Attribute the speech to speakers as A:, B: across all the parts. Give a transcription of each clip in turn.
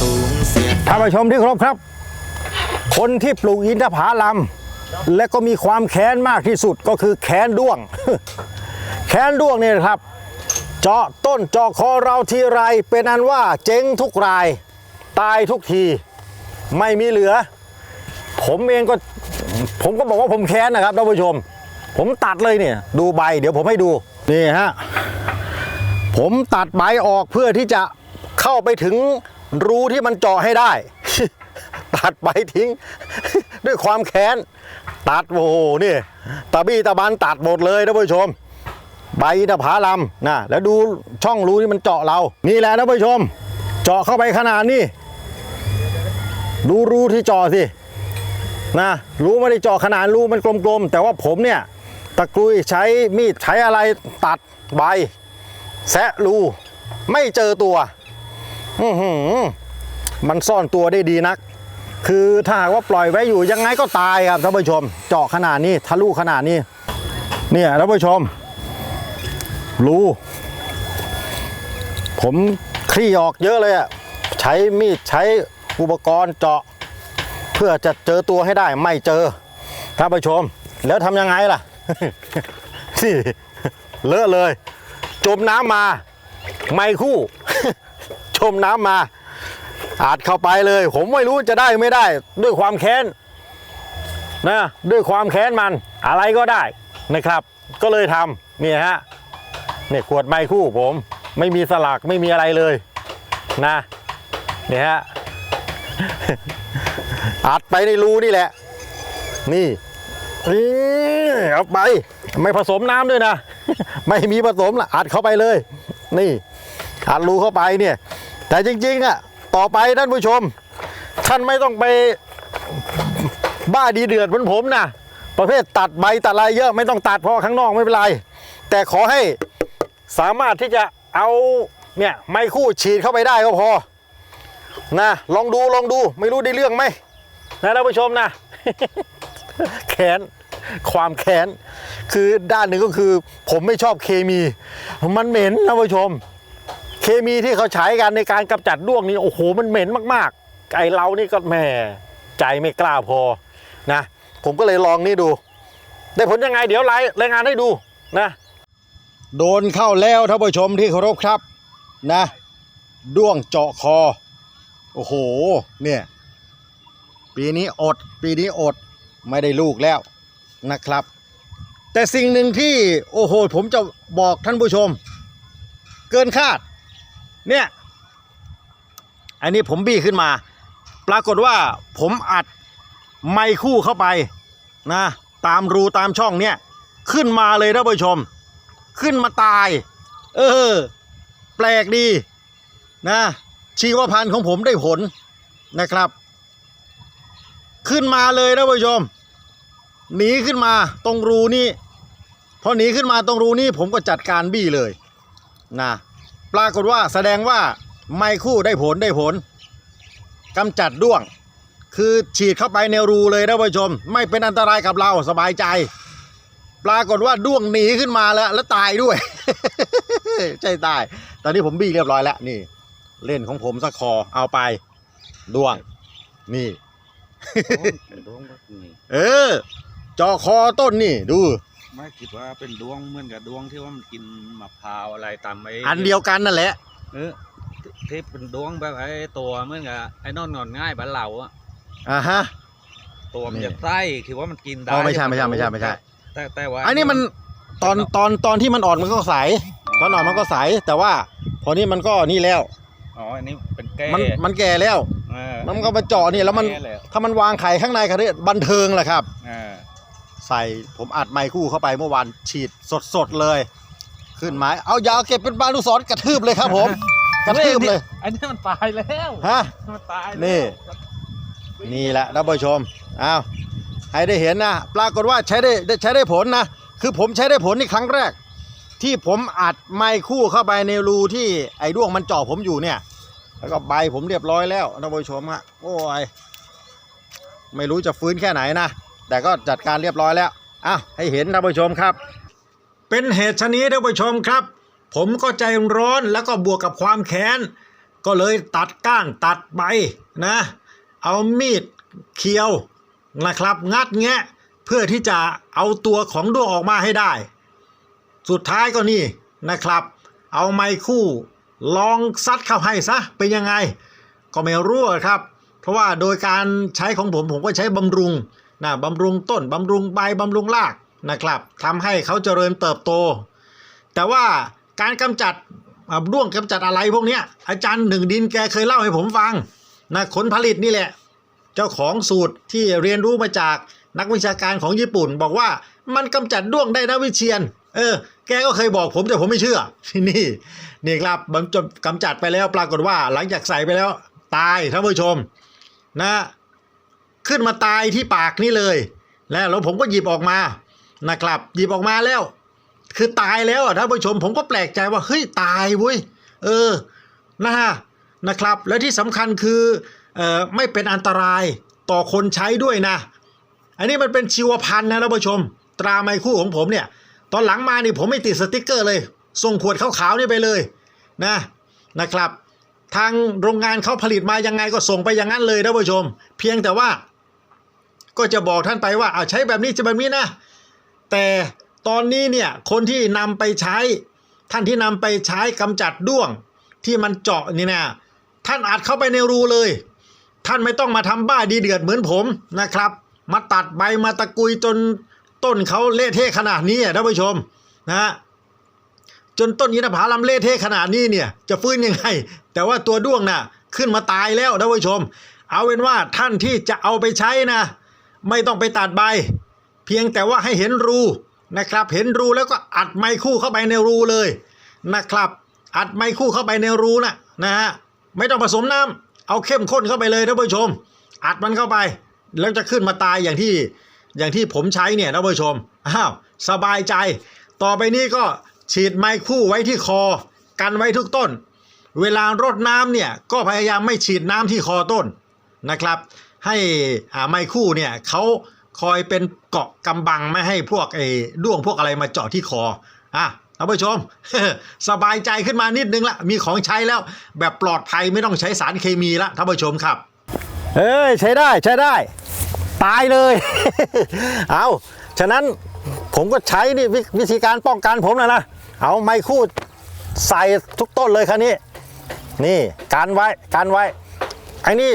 A: สูงเสีย
B: ท่านผู้ชมที่เคารพครับ คนที่ปลูกอินทผลัมและก็มีความแค้นมากที่สุดก็คือแค้นด้วง แค้นด้วงเนี่ยครับ เจาะต้นเจาะคอเราทีไรเป็นอันว่าเจ๊งทุกราย ตายทุกที ไม่มีเหลือ ผมเองก็ผมก็บอกว่าผมแค้นนะครับท่านผู้ชม ผมตัดเลยเนี่ย ดูใบ เดี๋ยวผมให้ดูนี่ฮะผมตัดใบออกเพื่อที่จะเข้าไปถึง รูที่มันเจาะให้ได้ ตัดใบทิ้ง ด้วยความแค้น ตัดโอ้โหนี่ตะบี้ตะบันตัดหมดเลยท่านผู้ชม ใบอินทผลัมนะแล้วดูช่องรูที่มันเจาะเรา นี่แหละท่านผู้ชม เจาะเข้าไปขนาดนี้ดูรูที่เจาะสินะรูไม่ได้เจาะขนาดรูมันกลมๆ แต่ว่าผมเนี่ยตะกรุยใช้มีดใช้อะไรตัดใบ แซะรูไม่เจอตัว มันซ่อนตัวได้ดีนัก คือถ้าหากว่าปล่อยไว้อยู่ยังไงก็ตายครับท่านผู้ชม เจาะขนาดนี้ทะลุขนาดนี้ เนี่ยท่านผู้ชม รูผมคลี่ออกเยอะเลยอะใช้มีดใช้อุปกรณ์เจาะ เพื่อจะเจอตัวให้ได้ไม่เจอท่านผู้ชม แล้วทำยังไงล่ะนี่เลอะเลย จมน้ำมา ไม่คู่ จมน้ำมา อาจเข้าไปเลย ผมไม่รู้จะได้ไม่ได้ ด้วยความแค้นนะด้วยความแค้นมันอะไรก็ได้นะครับ ก็เลยทำนี่ฮะเนี่ยขวดไม้คู่ผม ไม่มีสลักไม่มีอะไรเลยนะเนี่ยฮะอัดไปในรูนี่แหละ นี่นี่เอาไป ไม่ผสมน้ำด้วยนะ ไม่มีผสมละอัดเข้าไปเลย นี่อัดรูเข้าไปเนี่ย แต่จริงๆอะต่อไปท่านผู้ชม ท่านไม่ต้องไปบ้าดีเดือดเหมือนผมนะประเภทตัดใบตัดอะไรเยอะไม่ต้องตัดเพราะข้างนอกไม่เป็นไร แต่ขอให้สามารถที่จะเอาเนี่ยไม้คู่ฉีดเข้าไปได้ก็พอนะลองดูลองดูไม่รู้ได้เรื่องไหมนะท่านผู้ชมนะแค้นความแค้น คือด้านหนึ่งก็คือ ผมไม่ชอบเคมี มันเหม็นท่านผู้ชม มีที่เขาใช้กันในการกำจัดด้วงนี่โอ้โหมันเหม็นมากๆไอเรานี่ก็แหมใจไม่กล้าพอนะ ผมก็เลยลองนี่ดู ได้ผลยังไงเดี๋ยวไลฟ์รายงานให้ดูนะ โดนเข้าแล้วท่านผู้ชมที่เคารพครับนะ ด้วงเจาะคอ โอ้โห เนี่ย ปีนี้อด ปีนี้อดไม่ได้ลูกแล้วนะครับ แต่สิ่งหนึ่งที่โอ้โห ผมจะบอกท่านผู้ชม เกินคาด เนี่ย อันนี้ผมบี้ขึ้นมา ปรากฏว่าผมอัดไมค์คู่เข้าไปนะตามรูตามช่องเนี่ย ขึ้นมาเลยท่านผู้ชม ขึ้นมาตาย เออ แปลกดีนะ ชีวพันธุ์ของผมได้ผลนะครับ ขึ้นมาเลยนะผู้ชมหนีขึ้นมาตรงรูนี้พอหนีขึ้นมาตรงรูนี้ผมก็จัดการบี้เลยนะ ปรากฏว่าแสดงว่าไม่คู่ได้ผลได้ผลกำจัดด้วง คือฉีดเข้าไปในรูเลยนะผู้ชม ไม่เป็นอันตรายกับเราสบายใจ ปรากฏว่าด้วงหนีขึ้นมาแล้ว แล้วตายด้วย ใช่ตาย ตอนนี้ผมบี้เรียบร้อยแล้วนี่ เล่นของผมสักคอเอาไปด้วง นี่
C: เป็นดวงแบบนี้
B: เออจอคอต้นนี่ดู
C: ไม่คิดว่าเป็นดวงเหมือนกับดวงที่ว่ามันกินมะพร้าวอะไรตามไอ้
B: อันเดียวกันนั่นแหละ
C: เออที่ที่เป็นดวงแบบไอ้ตัวเหมือนกับไอ้นอนงอนง่ายบ้านเราอะ
B: อ่าฮะ
C: ตัวมัน
B: นี่
C: จะไส้คือว่ามันกินได้
B: อ๋อไม่ใช่ไม่ใช่ไม่ใช่ไม่ใช่
C: แต่แต่ว่า
B: อันนี้มันตอนตอนตอนที่มันอ่อนมันก็ใส ตอนอ่อนมันก็ใส แต่ว่าพอนี้มันก็นี่แล้ว
C: อ๋ออันนี้เป็นแก้
B: มันมันแก่แล้ว
C: เออ
B: มันก็มาเจาะนี่แล้วมัน
C: ก้แล้ว
B: ถ้ามันวางไข่ข้างในเขาเรียกบันเทิงแหละครับ
C: เออ
B: ใส่ผมอัดไมค์คู่เข้าไปเมื่อวานฉีดสดสดๆเลย ขึ้นไม้เอายาวเก็บเป็นบานุสรณ์กระทืบเลยครับผม กระทืบเลย
C: อันนี้มันตายแล้ว
B: ฮะ
C: มันตายแล้ว
B: นี่ นี่แหละท่านผู้ชมอ้าวให้ได้เห็นนะปรากฏว่าใช้ได้ได้ใช้ได้ผลนะคือผมใช้ได้ผลนี่ครั้งแรก ที่ผมอัดไมค์คู่เข้าไปในรูที่ไอ้ด้วงมันเจ่อผมอยู่เนี่ย แล้วก็ใบผมเรียบร้อยแล้วท่านผู้ชมฮะโอ้ยไม่รู้จะฟื้นแค่ไหนนะ แต่ก็จัดการเรียบร้อยแล้วอ้าให้เห็นท่านผู้ชมครับ เป็นเหตุชนี้ท่านผู้ชมครับ ผมก็ใจร้อนแล้วก็บวกกับความแค้น ก็เลยตัดก้านตัดใบนะ เอามีดเคียวนะครับ งัดแงะเพื่อที่จะเอาตัวของด้วงออกมาให้ได้ สุดท้ายก็นี่นะครับ เอาไม้คู่ลองซัดเข้าให้ซะเป็นยังไง ก็ไม่รู้ครับ เพราะว่าโดยการใช้ของผมผมก็ใช้บำรุง นะบำรุงต้นบำรุงใบบำรุงรากนะครับทำให้เขาเจริญเติบโต แต่ว่าการกำจัดอ่วงกำจัดอะไรพวกนี้อาจารย์หนึ่งดินแกเคยเล่าให้ผมฟังนะผลผลิตนี่แหละ เจ้าของสูตรที่เรียนรู้มาจากนักวิชาการของญี่ปุ่น บอกว่ามันกำจัดด้วงได้นะวิเชียน เออ แกก็เคยบอกผมแต่ผมไม่เชื่อนี่นี่ครับมันกำจัดไปแล้วปรากฏว่าหลังจากใส่ไปแล้ว ตายท่านผู้ชม นะ ขึ้นมาตายที่ปากนี่เลย แล้วแล้วผมก็หยิบออกมานะครับ หยิบออกมาแล้ว คือตายแล้วท่านผู้ชม ผมก็แปลกใจว่าเฮ้ยตายเว้ยเออนะฮะนะครับ และที่สำคัญคือเอ่อไม่เป็นอันตรายต่อคนใช้ด้วยนะ อันนี้มันเป็นชีวพันธุ์นะท่านผู้ชม ตราไมคู่ของผมเนี่ย ตอนหลังมานี่ผมไม่ติดสติกเกอร์เลย ส่งขวดขาวๆนี่ไปเลยนะนะครับ ทางโรงงานเขาผลิตมายังไงก็ส่งไปอย่างนั้นเลยท่านผู้ชม เพียงแต่ว่า ก็จะบอกท่านไปว่าเอาใช้แบบนี้จะแบบนี้นะ แต่ตอนนี้เนี่ยคนที่นำไปใช้ ท่านที่นำไปใช้กำจัดด้วงที่มันเจาะนี่นะท่านอัดเข้าไปในรูเลย ท่านไม่ต้องมาทำบ้าดีเดือดเหมือนผมนะครับ มาตัดใบมาตะกุยจนต้นเขาเละเทะขนาดนี้อะท่านผู้ชมนะฮะจนต้นอินทผลัมเละเทะขนาดนี้เนี่ยจะฟื้นยังไง แต่ว่าตัวด้วงน่ะขึ้นมาตายแล้วท่านผู้ชม เอาเป็นว่าท่านที่จะเอาไปใช้นะ ไม่ต้องไปตัดใบ เพียงแต่ว่าให้เห็นรูนะครับ เห็นรูแล้วก็อัดไม้คู่เข้าไปในรูเลยนะครับ อัดไม้คู่เข้าไปในรูนะนะฮะไม่ต้องผสมน้ำเอาเข้มข้นเข้าไปเลยท่านผู้ชม อัดมันเข้าไป แล้วจะขึ้นมาตายอย่างที่อย่างที่ผมใช้เนี่ยท่านผู้ชมอ้าวสบายใจ ต่อไปนี้ก็ฉีดไม้คู่ไว้ที่คอ กันไว้ทุกต้น เวลารดน้ำเนี่ยก็พยายามไม่ฉีดน้ำที่คอต้นนะครับ ให้อ่าไม้คู่เนี่ยเขาคอยเป็นเกาะกำบังไม่ให้พวกไอ้ด้วงพวกอะไรมาเจาะที่คออะท่านผู้ชม สบายใจขึ้นมานิดนึงละมีของใช้แล้ว แบบปลอดภัยไม่ต้องใช้สารเคมีละท่านผู้ชมครับ เอ้ยใช้ได้ใช้ได้ ตายเลย เอาฉะนั้นผมก็ใช้นี่ววิธีการป้องกันผมนะนะเอาไม้คู่ใส่ทุกต้นเลยคันนี้ นี่การไว้การไว้ไอ้นี่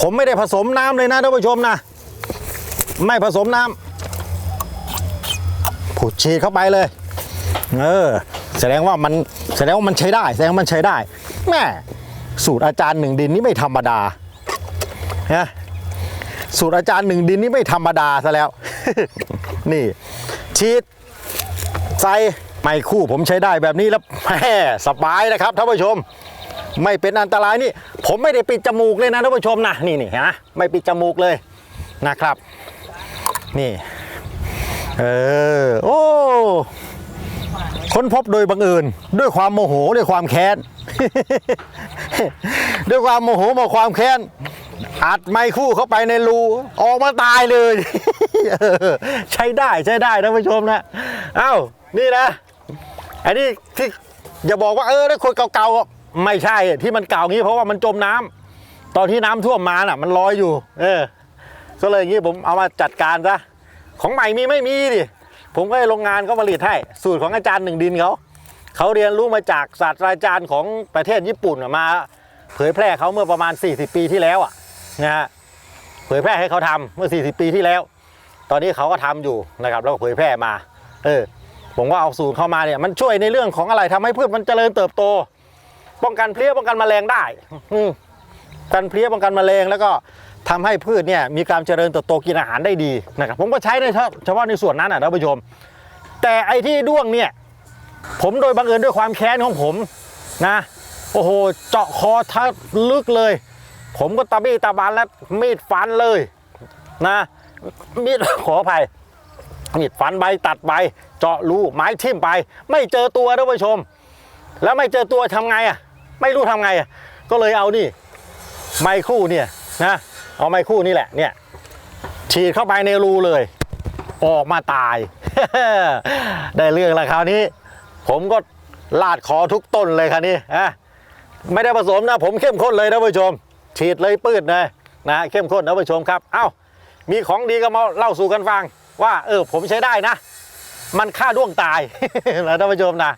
B: ผมไม่ได้ผสมน้ำเลยนะท่านผู้ชมนะ ไม่ผสมน้ำผุดฉีดเข้าไปเลย เออ แสดงว่ามันแสดงว่ามันใช้ได้ แสดงว่ามันใช้ได้แม่สูตรอาจารย์หนึ่งดินนี่ไม่ธรรมดาฮะสูตรอาจารย์หนึ่งดินนี่ไม่ธรรมดาซะแล้ว นี่ฉีดใส่ไม้คู่ผมใช้ได้แบบนี้แล้วแหมสบายนะครับท่านผู้ชม ไม่เป็นอันตรายนี่ ผมไม่ได้ปิดจมูกเลยนะท่านผู้ชมนะนี่นี่เห็นไหมไม่ปิดจมูกเลยนะครับ นี่ เออโอ้ค้นพบโดยบังเอิญด้วยความโมโหด้วยความแค้น ด้วยความโมโหมาความแค้นอัดไม้คู่เข้าไปในรูออกมาตายเลย ใช้ได้ใช้ได้ท่านผู้ชมนะเอ้านี่นะ อันนี้ที่อย่าบอกว่าเออถ้คนเก่าๆ ไม่ใช่ที่มันเก่างี้เพราะว่ามันจมน้ำตอนที่น้ำท่วมมาน่ะ มันลอยอยู่ เออก็เลยอย่างนี้ผมเอามาจัดการซะของใหม่มีไม่มีดิผมก็ให้โรงงานเขาผลิตให้สูตรของอาจารย์หนึ่งดินเขาเขาเรียนรู้มาจากศาสตราจารย์ของประเทศญี่ปุ่นมา เผยแพร่เขาเมื่อประมาณ 40 ปีที่แล้วอะนะฮะเผยแพร่ให้เขาทำเมื่อ 40 ปีที่แล้ว ตอนนี้เขาก็ทำอยู่นะครับแล้วก็เผยแพร่มา เออผมก็เอาสูตรเข้ามาเนี่ยมันช่วยในเรื่องของอะไรทำให้พืชมันเจริญเติบโต ป้องกันเพลี้ยป้องกันแมลงได้อืมกันเพลี้ยป้องกันแมลงแล้วก็ทำให้พืชเนี่ยมีการเจริญเติบโตกินอาหารได้ดีนะครับผมก็ใช้ในเฉพาะในส่วนนั้นอะท่านผู้ชม แต่ไอ้ที่ด้วงเนี่ยผมโดยบังเอิญด้วยความแค้นของผมนะโอ้โหเจาะคอทัลึกเลย ผมก็ตะบี้ตะบันแล้วมีดฟันเลยนะมีดขออภัยมีดฟันใบตัดใบเจาะรูไม้ทิ่มไป ไม่เจอตัวท่านผู้ชม แล้วไม่เจอตัวทำไงอะ ไม่รู้ทำไง ก็เลยเอานี่ ไมค์คู่เนี่ยนะเอาไมค์คู่นี่แหละเนี่ยฉีดเข้าไปในรูเลย ออกมาตาย ได้เรื่องแล้วคราวนี้ ผมก็ลาดคอทุกต้นเลยคราวนี้อะไม่ได้ผสมนะ ผมเข้มข้นเลยนะผู้ชม ฉีดเลยปืดเลยนะเข้มข้นนะผู้ชมครับ เอ้า มีของดีก็มาเล่าสู่กันฟัง ว่าเออผมใช้ได้นะ มันฆ่าด้วงตายนะท่านผู้ชมนะ